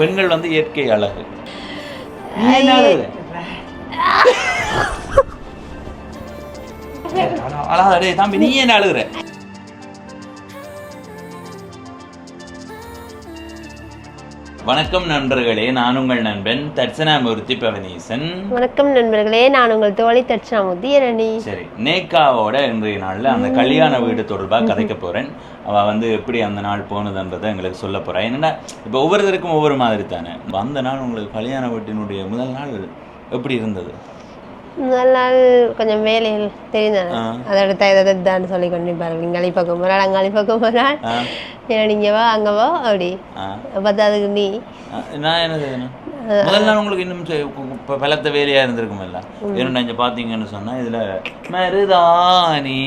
பெண்கள் வந்து இயற்கை அழகு? அழகா தம்பி நீ என்ன அழுகுற வணக்கம் நண்பர்களே நான் உங்கள் நண்பன் தட்சணாமூர்த்தி பவனீசன். வணக்கம் நண்பர்களே நான் உங்கள் தோழி தட்சிணாமூர்த்தி இரணி சரி நேக்காவோட இன்றைய நாள்ல அந்த கல்யாண வீடு தொடர்பாக கதைக்க போறேன். அவ வந்து எப்படி அந்த நாள் போனதுன்றதை எங்களுக்கு சொல்ல போறா. என்னன்னா இப்போ ஒவ்வொருத்தருக்கும் ஒவ்வொரு மாதிரி தானே. அந்த நாள் உங்களுக்கு கல்யாண வீட்டினுடைய முதல் நாள் எப்படி இருந்தது? நாள் கொஞ்சம் வேலைகள் தெரிந்தது ஆ. அதோட தயதான் சொல்லி கொண்டு பாருங்க இங்கே அழிப்பக்கம் நாள் அங்கே அழிப்பக்கம் ஆ, ஏன்னா நீங்க வா அங்கே வா அப்படி. ஆ, பத்தாவதுக்கு நீ. நான் என்ன செய்யணும் முதல் நாள் உங்களுக்கு இன்னும் பலத்த வேலையா இருந்திருக்குமில்ல ஏன்னா இங்க பாத்தீங்கன்னு சொன்னா இதுல மருதாணி.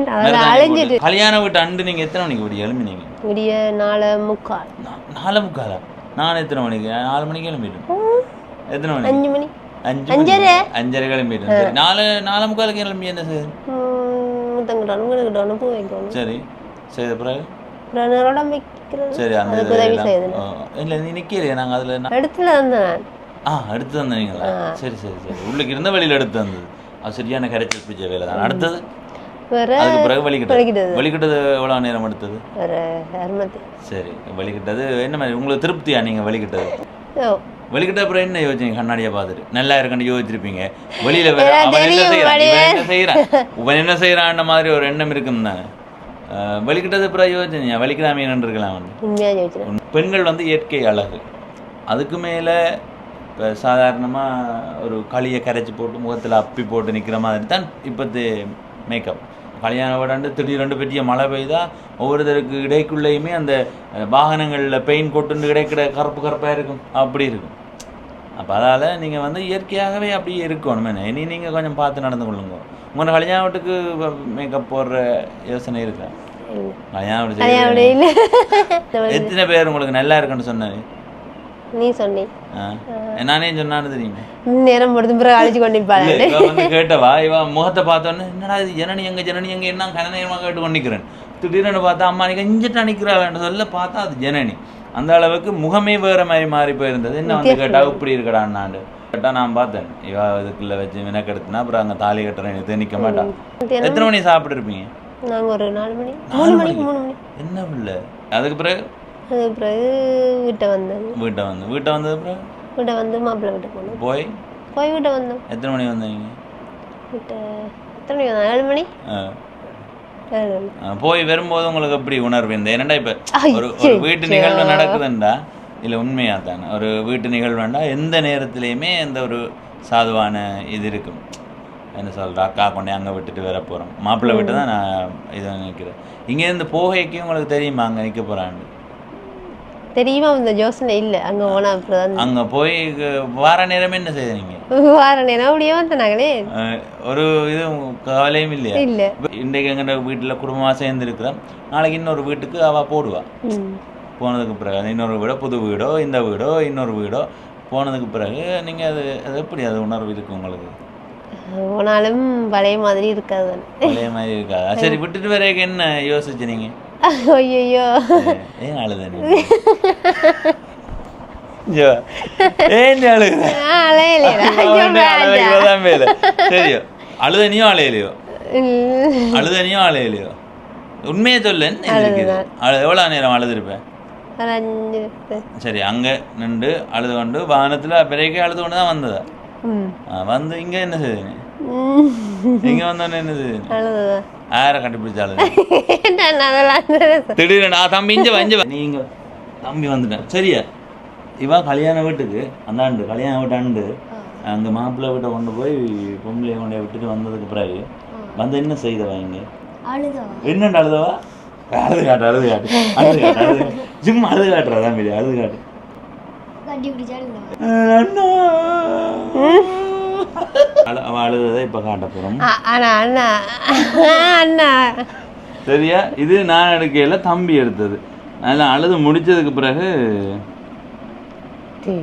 மருதாணி அழிஞ்சிட்டு. போட்டு- கல்யாண வீட்டு அண்டு நீங்க எத்தனை மணிக்கு இப்படி எழும்பினீங்க? விடிய நாலு முக்கால். நாலு முக்காலா? நான் எத்தனை மணிக்கு? நாலு மணிக்கு கிளம்பிட்டேன் எத்தனை மணி அஞ்சு. மணி. நாலு முக்காலுக்கு கிளம்பி என்ன செய்யுது முத்தங்கிட்டோம் வீடுகிட்டோம் பூ வைக்கணும் சரி சரி பிறகு சரி அந்த இல்ல நீ நிக்கலையே நாங்க அதுல இடத்துல வந்தேன் நான் ஆ எடுத்து வந்தீங்களா சரி சரி சரி உள்ளுக்கு இருந்த வழியில எடுத்து வந்தது அது சரியான கரைச்சல் பிடிச்ச வேலை தான் அடுத்தது அதுக்கு பிறகு வலிக்கிட்டது வலிக்கிட்டது. எவ்வளவு நேரம் எடுத்தது சரி வலிக்கிட்டது என்ன மாதிரி உங்களுக்கு திருப்தியா நீங்க வலிக்கிட்டது வெளிக்கிட்ட அப்புறம் என்ன யோசிச்சீங்க கண்ணாடியை பார்த்துட்டு? நல்லா இருக்குன்னு யோசிச்சிருப்பீங்க. வெளியில அவன் என்ன செய்யறான் என்ன செய்யறான் இவன் என்ன செய்யறான்ற மாதிரி ஒரு எண்ணம் இருக்கும் தானே. வெளிக்கிட்டது அப்புறம் யோசிச்சீங்க வலிக்கிறாமே இருக்கலாம் வந்து? பெண்கள் வந்து இயற்கை அழகு. அதுக்கு மேலே இப்போ சாதாரணமாக ஒரு களியை கரைச்சி போட்டு முகத்தில் அப்பி போட்டு நிற்கிற மாதிரி தான் இப்போத்து மேக்கப் கல்யாண விடாண்டு திடீரெண்டு பெரிய மழை பெய்தா ஒவ்வொருத்தருக்கு இடைக்குள்ளேயுமே அந்த வாகனங்களில் பெயிண்ட் கொட்டுண்டு கிடைக்கிற கருப்பு கருப்பாக இருக்கும். அப்படி இருக்கும். அப்போ அதால் நீங்கள் வந்து இயற்கையாகவே அப்படியே இருக்கணும். இனி நீங்கள் கொஞ்சம் பார்த்து நடந்து கொள்ளுங்க. உங்கள் கல்யாண வீட்டுக்கு மேக்கப் போடுற யோசனை இருக்கா? கல்யாணம் இல்ல. எத்தனை பேர் உங்களுக்கு நல்லா இருக்குன்னு சொன்னாரு? நீ சொன்னி. நானே சொன்னான்னு தெரியுமே நேரம் பொறுத்து பிறகு அழிச்சு கொண்டு இல்ல, இருப்பாள் இவ வந்து கேட்டவா இவ முகத்தை பார்த்தோன்னே என்னடா இது ஜனனி எங்க ஜனனி எங்க? என்ன கேட்டு கொண்டிருக்கிறேன். திடீர்னு பார்த்தா அம்மா நீங்க இஞ்சிட்டு அணிக்கிறாள்னு சொல்ல பார்த்தா அது ஜனனி. அந்த அளவுக்கு முகமே வேற மாதிரி மாறி போயிருந்தது. என்ன வந்து கேட்டா இப்படி இருக்கடான்னாண்டு கேட்டா நான் பார்த்தேன். இவ இதுக்குள்ள வச்சு வினக்கெடுத்துனா அப்புறம் அங்க தாலி கட்டுறேன் நிக்க மாட்டான் எத்தனை மணி சாப்பிட்டு இருப்பீங்க நாங்க ஒரு நாலு மணி மூணு மணிக்கு மணிக்கு? மூணு மணி. என்ன பிள்ளை? அதுக்கு பிறகு? அதுக்கு பிறகு வீட்டை வந்தோம் வீட்டை வந்து வீட்டை வந்தது பிறகு வீட்டை வந்து மாப்பிள்ளை வீட்டுக்கு போனோம். போய்? போய் வீட்டை வந்தோம். எத்தனை மணி வந்தீங்க? வீட்டை எத்தனை மணி வந்தோம்? ஏழு மணி? போய் வரும்போது உங்களுக்கு எப்படி உணர்வு இந்த என்னடா இப்ப. ஒரு ஒரு வீட்டு நிகழ்வு நடக்குதுண்டா? இல்ல உண்மையா தானே? ஒரு வீட்டு நிகழ்வுண்டா? எந்த நேரத்திலையுமே எந்த ஒரு சாதுவான இது இருக்கும். என்ன சொல்ற அக்கா கொண்டே அங்க விட்டுட்டு வர போறோம். மாப்பிள்ளை விட்டு தான் நான் இதை நினைக்கிறேன். இங்க இருந்து போகைக்கு உங்களுக்கு தெரியுமா? அங்க நிக்க போறான்னு. தெரியுமா இந்த யோசனை? இல்லை. அங்கே போனா அப்புறம் அங்க போய் வார நேரமே என்ன செய்றீங்க வார நேரம் அப்படியே வந்தாங்களே ஒரு இது கவலையும் இல்லையா? இல்லை. இன்றைக்கு எங்க வீட்டுல குடும்பமா சேர்ந்து இருக்கிறோம் நாளைக்கு இன்னொரு வீட்டுக்கு அவ போடுவா. போனதுக்கு பிறகு இன்னொரு வீடோ புது வீடோ இந்த வீடோ இன்னொரு வீடோ போனதுக்கு பிறகு நீங்கள் அது அது எப்படி அது உணர்வு இருக்கு உங்களுக்கு? போனாலும் பழைய மாதிரி இருக்காது. பழைய மாதிரி இருக்காதா. சரி விட்டுட்டு வரைக்கும் என்ன யோசிச்சு நீங்க? ஐயோ ஏன் அழுத ஏன் அழுகுற அலையலையா அவன்டே அழுகிறதான் மேல சரியோ அழுதனியோ அலையலையோ அழுதனியோ அலையலையோ உண்மையை சொல்லு எவ்வளோ நேரம் அழுதுருப்பேன் சரி அங்கே நின்று அழுது கொண்டு வாகனத்தில் பிறகு அழுது கொண்டு தான் வந்ததா வந்து இங்க என்ன செய்யுங்க. இங்க வந்தோடனே என்ன செய்யுங்க யாரை கண்டுபிடிச்சாலும். திடீர்னு நான் தம்பி இஞ்ச வஞ்ச நீங்க தம்பி வந்துட்டேன் சரியா இவா கல்யாண வீட்டுக்கு அந்த ஆண்டு கல்யாண வீட்டு ஆண்டு அங்க மாப்பிள்ளை வீட்டை கொண்டு போய் பொம்பளையை கொண்டு விட்டுட்டு வந்ததுக்கு பிறகு வந்து என்ன செய்தவா இங்க என்னண்டு அழுதவா அழுது காட்டு அழுது காட்டு அழுது காட்டு அழுது. சும்மா அழுது காட்டுறா தம்பி அழுது காட்டு அண்ணா. அழு- அவ அழுததை இப்ப காட்ட போறோம். ஆ, அண்ணா அண்ணா. அண்ணா. சரியா? இது நான் எடுக்கையில தம்பி எடுத்தது. நல்லா அழுது முடிச்சதுக்கு பிறகு कुछ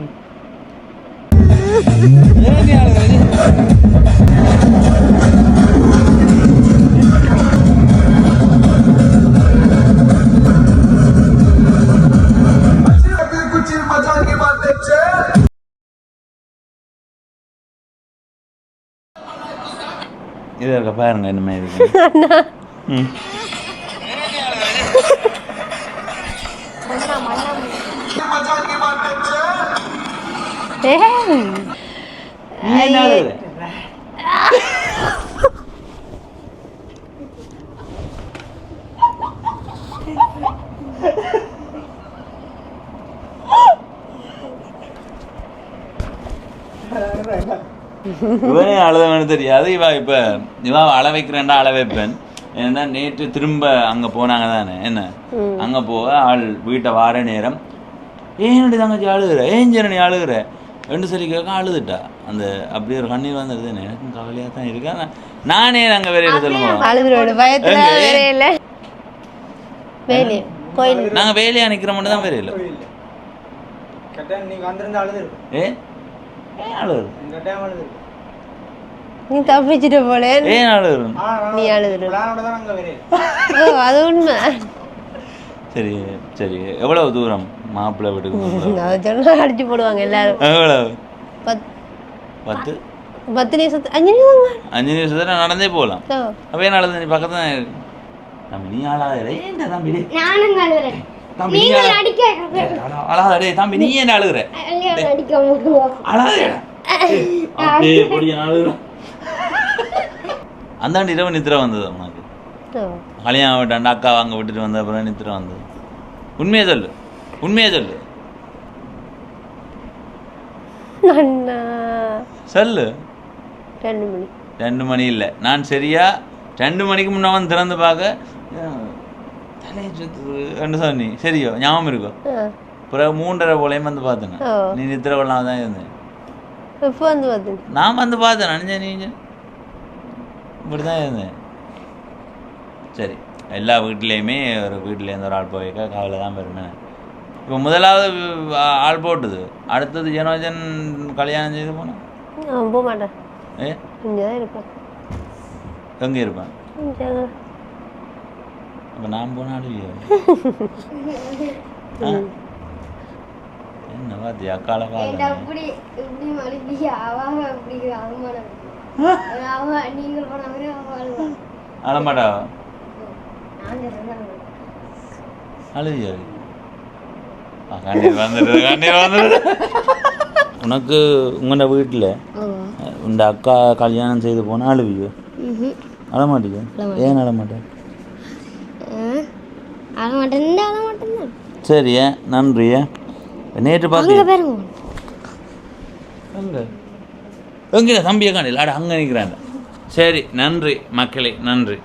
இது இருக்க. பாருங்க என்ன ம் ஏய், நீ என்ன அழுகுற? இவனே அழுதவனு தெரியாது. இவ இப்ப இவ அள வைக்கிறேன்டா அள வைப்பேன். ஏன்னா நேற்று திரும்ப அங்க போனாங்க தானே. என்ன. அங்க போக ஆள் வீட்டை வார நேரம். ஏன் தங்கச்சி அழுகுற? ஏன் ஜனனி அழுகுற? ரெண்டு சரி கேட்க அழுதுட்டா. அந்த அப்படி ஒரு கண்ணீர் வந்துடுது எனக்கும் கவலையா தான் இருக்கு? நானே நாங்க வேற இடத்துல சொல்லுவோம் அழுதுரோட பயத்துல எங்க? வேற இல்ல. வேலி கோயில். நாங்க வேலையா நிக்கிற மட்டும் தான் வேற இல்லை. கட்டாயம் நீங்க வந்திருந்தா அழுது ஏ? ஏன் அழுது நீ தப்பிச்சிட்டு போல. ஏன் அழுகுற நீ ஓ அது உண்மை. சரி சரி. எவ்வளவு தூரம் மாப்பிள்ளை வீட்டுக்கு? அதை சொன்னா அடிச்சு போடுவாங்க எல்லாரும். எவ்வளவு? பத் பத்து? பத்து நிமிஷத்து அஞ்சு நிமிஷம் அஞ்சு நிமிஷத்துல நடந்தே போகலாம். அப்போ ஏன் நடந்து நீ பக்கத்துல தான் இருக்கு தம்பி நீ அழாத. ஏன்டா தம்பி? அழுகிறேன். தம்பி அழாத. தம்பி நீ ஏன் அழுகுற? அழாதேடா. அப்படியே பொடிய அழுகுற அந்தாண்டி இரவு நித்திர வந்தது உனக்கு. கல்யாணம் விட்டாண்ட அக்கா வாங்க விட்டுட்டு வந்த அப்புறம் நித்திர வந்தது. உண்மையை சொல்லு. உண்மையை சொல்லு. சொல்லு. ரெண்டு மணி. ரெண்டு மணி இல்லை. நான் சரியா ரெண்டு மணிக்கு முன்ன வந்து திறந்து பார்க்க தலையை சுத்துது சொன்னி. சரியோ? ஞாபகம் இருக்கோ? ஆ. பிறகு மூன்றரை போலையும் வந்து பார்த்தேன் நீ நித்திர தான் இருந்தேன். இப்போ வந்து பார்த்து நான் வந்து பார்த்தேன். நினைஞ்ச நீங்க இப்படி தான் இருந்தேன். சரி எல்லா வீட்லேயுமே ஒரு வீட்டிலேருந்து ஒரு ஆள் போய்க்க கவலை தான் பெருமை இப்போ முதலாவது ஆள் போட்டுது. அடுத்தது ஜனோஜன் கல்யாணம் செய்து போனோம் நான் போக மாட்டேன். ஏ? இங்கே தான் இருப்பேன். எங்கே இருப்பேன்? அப்போ நான் போனாலும் என்ன பார்த்தி அக்கால ஏன்டா அழமாட்டா அழுவியா கண்ணீர் வந்துடுது கண்ணீர் வந்துடுது. உனக்கு உங்களோட வீட்டில் இந்த அக்கா கல்யாணம் செய்து போனால் அழுவியோ? அழமாட்டீங்க ஏன் அழமாட்டேன். அழ மாட்டேன் அழ மாட்டேன் சரி ஏன் நன்றி ஏன் நேற்று பார்த்து பாருங்க. எங்கே தம்பியை காணில் அட அங்கே நிற்கிறாங்க சரி நன்றி மக்களே நன்றி.